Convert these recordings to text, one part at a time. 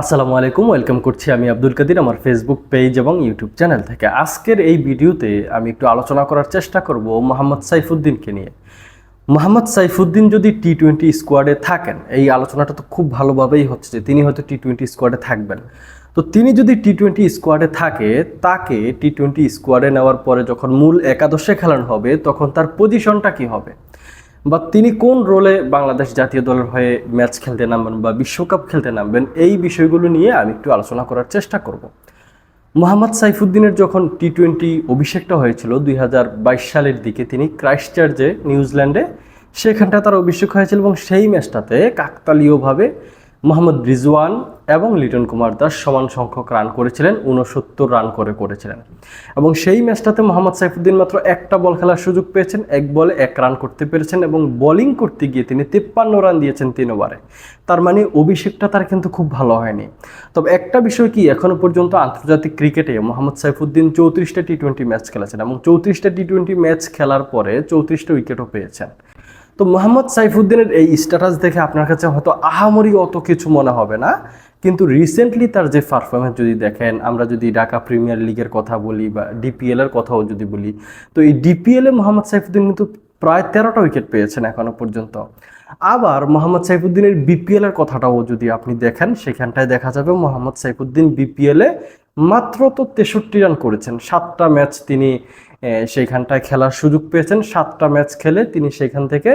আসসালামু আলাইকুম, ওয়েলকাম করছি আমি আব্দুল কাদির আমার ফেসবুক পেজ এবং ইউটিউব চ্যানেল থেকে। আজকের এই ভিডিওতে আমি একটু আলোচনা করার চেষ্টা করব মোহাম্মদ সাইফুদ্দিনকে নিয়ে। মোহাম্মদ সাইফুদ্দিন যদি টি টোয়েন্টি স্কোয়াডে থাকেন, এই আলোচনাটা তো খুব ভালোভাবেই হচ্ছে যে তিনি হয়তো টি টোয়েন্টি স্কোয়াডে থাকবেন। তো তিনি যদি টি টোয়েন্টি স্কোয়াডে থাকে, তাকে টি টোয়েন্টি স্কোয়াডে নেওয়ার পরে যখন মূল একাদশে খেলানো হবে, তখন তার পজিশনটা কি হবে? বা তিনি কোন রোলে বাংলাদেশ জাতীয় দলের হয়ে ম্যাচ খেলতে নামবেন বা বিশ্বকাপ খেলতে নামবেন, এই বিষয়গুলো নিয়ে আমি একটু আলোচনা করার চেষ্টা করব। মোহাম্মদ সাইফুদ্দিনের যখন টি টোয়েন্টি অভিষেকটা হয়েছিল দুই হাজার বাইশ সালের দিকে, তিনি ক্রাইস্টচার্চে নিউজিল্যান্ডে, সেখানটা তার অভিষেক হয়েছিল এবং সেই ম্যাচটাতে কাকতালীয়ভাবে মোহাম্মদ রিজওয়ান এবং লিটন কুমার দাস সমান সংখ্যক রান করেছিলেন উনসত্তর রান করে করেছিলেন। এবং সেই ম্যাচটাতে মোহাম্মদ সাইফুদ্দিন মাত্র একটা বল খেলার সুযোগ পেয়েছেন, এক বলে এক রান করতে পেরেছেন এবং বোলিং করতে গিয়ে তিনি তিপ্পান্ন রান দিয়েছেন তিন ওভারে তার মানে অভিষেকটা তার কিন্তু খুব ভালো হয়নি। তবে একটা বিষয় কি এখনও পর্যন্ত আন্তর্জাতিক ক্রিকেটে মোহাম্মদ সাইফুদ্দিন চৌত্রিশটা টি টোয়েন্টি ম্যাচ খেলেছেন এবং চৌত্রিশটা টি টোয়েন্টি ম্যাচ খেলার পরে চৌত্রিশটা উইকেটও পেয়েছেন। তো মোহাম্মদ সাইফুদ্দিনের এই স্ট্যাটাস দেখে আপনার কাছে হয়তো আহামরি অত কিছু মনে হবে না। কিন্তু রিসেন্টলি তার যে পারফরমেন্স যদি দেখেন, আমরা যদি ঢাকা প্রিমিয়ার লিগের কথা বলি বা ডিপিএল এর কথাও যদি বলি, তো এই ডিপিএল এ মোহাম্মদ সাইফুদ্দিন কিন্তু প্রায় তেরোটা উইকেট পেয়েছেন এখনও পর্যন্ত। আবার মোহাম্মদ সাইফুদ্দিনের বিপিএল এর কথাটাও যদি আপনি দেখেন, সেখানটায় দেখা যাবে মোহাম্মদ সাইফুদ্দিন বিপিএল এ মাত্র তো তেষট্টি রান করেছেন। সাতটা ম্যাচ তিনি সেইখানটায় খেলার সুযোগ পেয়েছেন। সাতটা ম্যাচ খেলে তিনি সেখান থেকে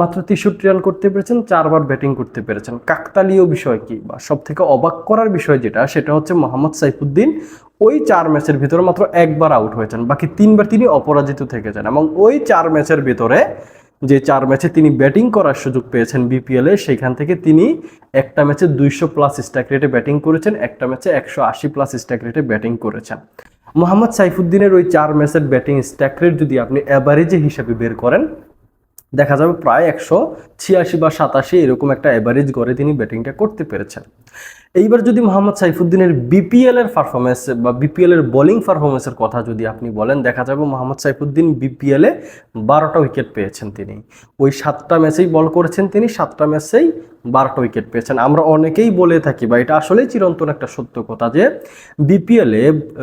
মাত্র তেষট্টি রান করতে পেরেছেন, চারবার ব্যাটিং করতে পেরেছেন। কাকতালীয় বিষয় কি বা সব থেকে অবাক করার বিষয় যেটা, সেটা হচ্ছে মোহাম্মদ সাইফুদ্দিন ওই চার ম্যাচের ভিতরে মাত্র একবার আউট হয়েছেন। বাকি তিনবার তিনি অপরাজিত থেকেছেন এবং ওই চার ম্যাচের ভিতরে যে চার ম্যাচে তিনি ব্যাটিং করার সুযোগ পেয়েছেন বিপিএল এ সেখান থেকে তিনি একটা ম্যাচে দুইশো প্লাস স্ট্রাইক রেটে ব্যাটিং করেছেন, একটা ম্যাচে একশো আশি প্লাস স্ট্রাইক রেটে ব্যাটিং করেছেন। মোহাম্মদ সাইফুদ্দিনের ওই চার ম্যাচের ব্যাটিং স্ট্যাক রেট যদি আপনি অ্যাভারেজে হিসাবে বের করেন, দেখা যাবে প্রায় একশো ছিয়াশি বা সাতাশি এরকম একটা অ্যাভারেজ গড়ে তিনি ব্যাটিংটা করতে পেরেছেন। এইবার যদি মোহাম্মদ সাইফুদ্দিনের বিপিএল এর পারফরমেন্স বা বিপিএল এর বোলিং পারফরমেন্সের কথা যদি আপনি বলেন, দেখা যাবে মোহাম্মদ সাইফুদ্দিন বিপিএল বারোটা উইকেট পেয়েছেন তিনি। ওই সাতটা ম্যাচেই বল করেছেন তিনি, সাতটা ম্যাচেই বারোটা উইকেট পেয়েছেন। আমরা অনেকেই বলে থাকি, বা এটা আসলেই চিরন্তন একটা সত্য কথা যে বিপিএল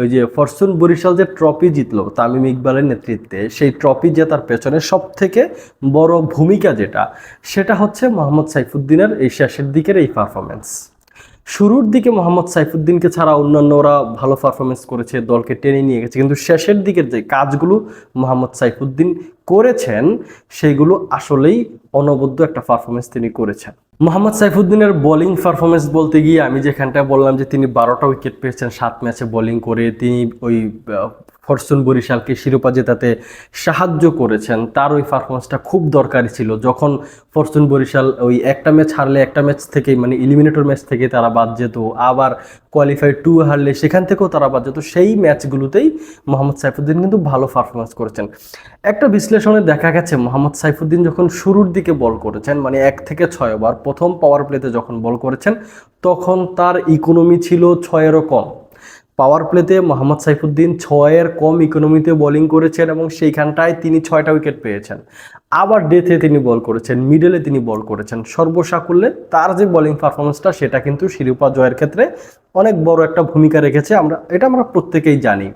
ওই যে ফরচুন বরিশাল যে ট্রফি জিতলো, তামিম ইকবালের নেতৃত্বে, সেই ট্রফি জেতার পেছনে সব থেকে বড় ভূমিকা যেটা, সেটা হচ্ছে মোহাম্মদ সাইফুদ্দিনের এই শেষের দিকের এই পারফরমেন্স শুরুর দিকে মোহাম্মদ সাইফুদ্দিনকে ছাড়া অন্যান্যরা ভালো পারফরমেন্স করেছে, দলকে টেনে নিয়ে গেছে। কিন্তু শেষের দিকের যে কাজগুলো মোহাম্মদ সাইফুদ্দিন করেছেন, সেগুলো আসলেই অনবদ্য একটা পারফরমেন্স তিনি করেছেন। মোহাম্মদ সাইফুদ্দিনের বোলিং পারফরমেন্স বলতে গিয়ে আমি যেখানটা বললাম যে তিনি বারোটা উইকেট পেয়েছেন, সাত ম্যাচে বোলিং করে তিনি ওই ফরচুন বরিশালকে শিরোপা জেতাতে সাহায্য করেছেন। তার ওই পারফরমেন্সটা খুব দরকারি ছিল। যখন ফরচুন বরিশাল ওই একটা ম্যাচ হারলে, একটা ম্যাচ থেকেই মানে ইলিমিনেটর ম্যাচ থেকে তারা বাদ যেত, আবার কোয়ালিফাই টু হারলে সেখান থেকেও তারা বাদ যেত, সেই ম্যাচগুলোতেই মোহাম্মদ সাইফুদ্দিন কিন্তু ভালো পারফরমেন্স করেছেন। একটা বিশ্লেষণে দেখা গেছে, মোহাম্মদ সাইফুদ্দিন যখন শুরুর দিকে বল করেছেন মানে এক থেকে ছয় ওভার প্রথম পাওয়ার প্লেতে যখন বল করেছেন, তখন তার ইকোনমি ছিল ছয়েরও কম। পাওয়ার প্লেতে মোহাম্মদ সাইফুদ্দিন ছয়ের কম ইকোনমিতে বোলিং করেছেন এবং সেইখানটায় তিনি ছয়টা উইকেট পেয়েছেন। আবার ডেথে তিনি বল করেছেন মিডলে তিনি বল করেছেন। সর্বসাকুল্যে তার যে বলিং পারফরমেন্সটা সেটা কিন্তু শিরোপা জয়ের ক্ষেত্রে অনেক বড় একটা ভূমিকা রেখেছে। আমরা, এটা আমরা প্রত্যেকেই জানি।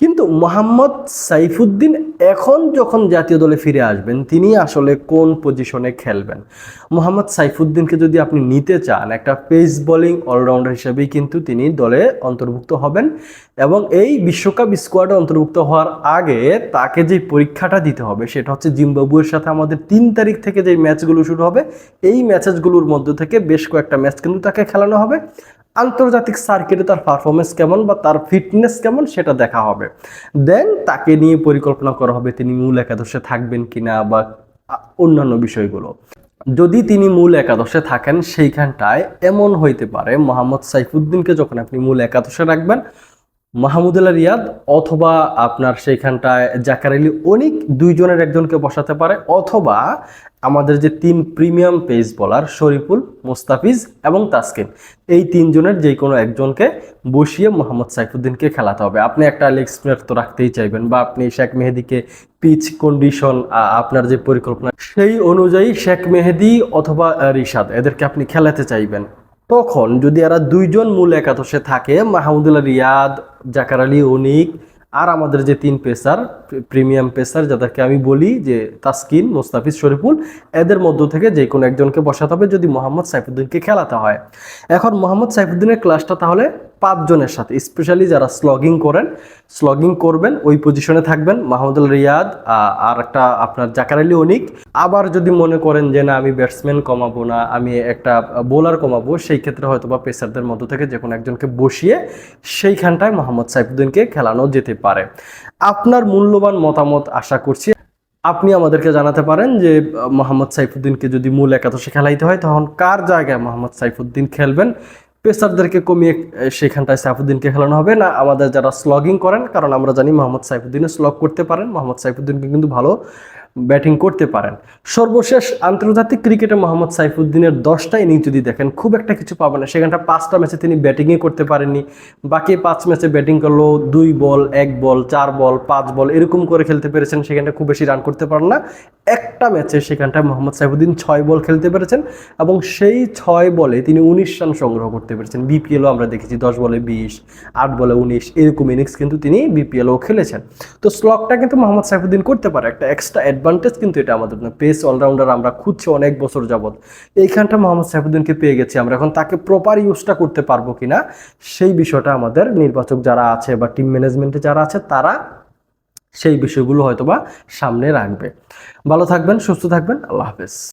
কিন্তু মোহাম্মদ সাইফুদ্দিন এখন যখন জাতীয় দলে ফিরে আসবেন, তিনি আসলে কোন পজিশনে খেলবেন? মোহাম্মদ সাইফুদ্দিনকে যদি আপনি নিতে চান, একটা পেস বোলিং অলরাউন্ডার হিসেবেই কিন্তু তিনি দলে অন্তর্ভুক্ত হবেন এবং এই বিশ্বকাপ স্কোয়াডে অন্তর্ভুক্ত হওয়ার আগে তাকে যে পরীক্ষাটা দিতে হবে, সেটা হচ্ছে জিম্বাবুয়ের সাথে আমাদের তিন তারিখ থেকে যে ম্যাচগুলো শুরু হবে, এই ম্যাচেসগুলোর মধ্যে থেকে বেশ কয়েকটা ম্যাচ কিন্তু তাকে খেলানো হবে। আন্তর্জাতিক সার্কিটে তার পারফরমেন্স কেমন বা তার ফিটনেস কেমন সেটা দেখা হবে। দেন তাকে নিয়ে পরিকল্পনা করা হবে তিনি মূল একাদশে থাকবেন কিনা বা অন্যান্য বিষয়গুলো। যদি তিনি মূল একাদশে থাকেন সেইখানটায় এমন হইতে পারে, মোহাম্মদ সাইফুদ্দিনকে যখন আপনি মূল একাদশে রাখবেন মাহমুদুল্লাহ রিয়াদ অথবা আপনার সেইখানটায় জাকার আলী অনেক দুইজনের একজনকে বসাতে পারে, অথবা আমাদের যে তিন প্রিমিয়াম পেস বলার শরীফুল, মুস্তাফিজ এবং তাসকিন, এই তিনজনের যে কোনো একজনকে বসিয়ে মোহাম্মদ সাইফুদ্দিনকে খেলাতে হবে। আপনি একটা লেগ স্পিনার তো রাখতেই চাইবেন বা আপনি শেখ মেহেদিকে পিচ কন্ডিশন আপনার যে পরিকল্পনা সেই অনুযায়ী শেখ মেহেদি অথবা রিশাদ, এদেরকে আপনি খেলাতে চাইবেন। তখন যদি এরা দুইজন মূল একাদশে থাকে, মাহমুদুল্লাহ রিয়াদ, জাকার আলী অনিক আর আমাদের যে তিন পেসার প্রিমিয়াম পেসার যাদেরকে আমি বলি যে তাসকিন, মুস্তাফিজ, শরীফুল, এদের মধ্য থেকে যে কোনো একজনকে বসাতে হবে যদি মোহাম্মদ সাইফুদ্দিনকে খেলাতে হয়। এখন মোহাম্মদ সাইফুদ্দিনের ক্লাসটা তাহলে পাঁচজনের সাথে স্পেশালি যারা স্লগিং করেন স্লগিং করবেন, ওই পজিশনে থাকবেন। মাহমুদুল রিয়াদ আর একটা আপনার জাকার আলী অনিক। আবার যদি মনে করেন যে, না, আমি ব্যাটসম্যান কমাবো না, আমি একটা বোলার কমাবো, সেই ক্ষেত্রে হয়তো বা পেসারদের মধ্য থেকে যে কোনো একজনকে বসিয়ে সেইখানটায় মোহাম্মদ সাইফুদ্দিনকে খেলানো যেতে পারে। আপনার মূল্যবান মতামত আশা করছি। আপনি আমাদেরকে জানাতে পারেন যে মোহাম্মদ সাইফুদ্দিনকে যদি মূল একাদশে খেলাইতে হয়, তখন কার জায়গায় মোহাম্মদ সাইফুদ্দিন খেলবেন? পেসারদেরকে কমিয়ে সেখানটায় সাইফুদ্দিনকে খেলানো হবে। না, আমাদের যারা স্লগিং করেন, কারণ আমরা জানি মোহাম্মদ সাইফুদ্দিনও স্লগ করতে পারেন, মোহাম্মদ সাইফুদ্দিনকে কিন্তু ভালো ব্যাটিং করতে পারেন। সর্বশেষ আন্তর্জাতিক ক্রিকেটে মোহাম্মদ সাইফুদ্দিনের দশটা ইনিংস যদি দেখেন, খুব একটা কিছু পাবেন না। সেখানটা পাঁচটা ম্যাচে তিনি ব্যাটিংই করতে পারেননি। বাকি পাঁচ ম্যাচে ব্যাটিং করল দুই বল, এক বল, চার বল, পাঁচ বল, এরকম করে খেলতে পেরেছেন। সেখানটা খুব বেশি রান করতে পারেন না। একটা ম্যাচে সেখানটায় মোহাম্মদ সাইফুদ্দিন ছয় বল খেলতে পেরেছেন এবং সেই ছয় বলে তিনি উনিশ রান সংগ্রহ করতে পেরেছেন। বিপিএলও আমরা দেখেছি, দশ বলে বিশ, আট বলে উনিশ, এরকম ইনিংস কিন্তু তিনি বিপিএলও খেলেছেন। তো স্লগটা কিন্তু মোহাম্মদ সাইফুদ্দিন করতে পারে, একটা এক্সট্রা অ্যাডভান্টেজ কিন্তু এটা আমাদের পেস অলরাউন্ডার আমরা খুঁজছি অনেক বছর যাবৎ। এইখানটা মোহাম্মদ সাইফুদ্দিনকে পেয়ে গেছি আমরা। এখন তাকে প্রপার ইউজটা করতে পারব কিনা, সেই বিষয়টা আমাদের নির্বাচক যারা আছে বা টিম ম্যানেজমেন্টে যারা আছে, তারা সেই বিষয়গুলো হয়তোবা সামনে রাখবে। ভালো থাকবেন সুস্থ থাকবেন আল্লাহ হাফেজ।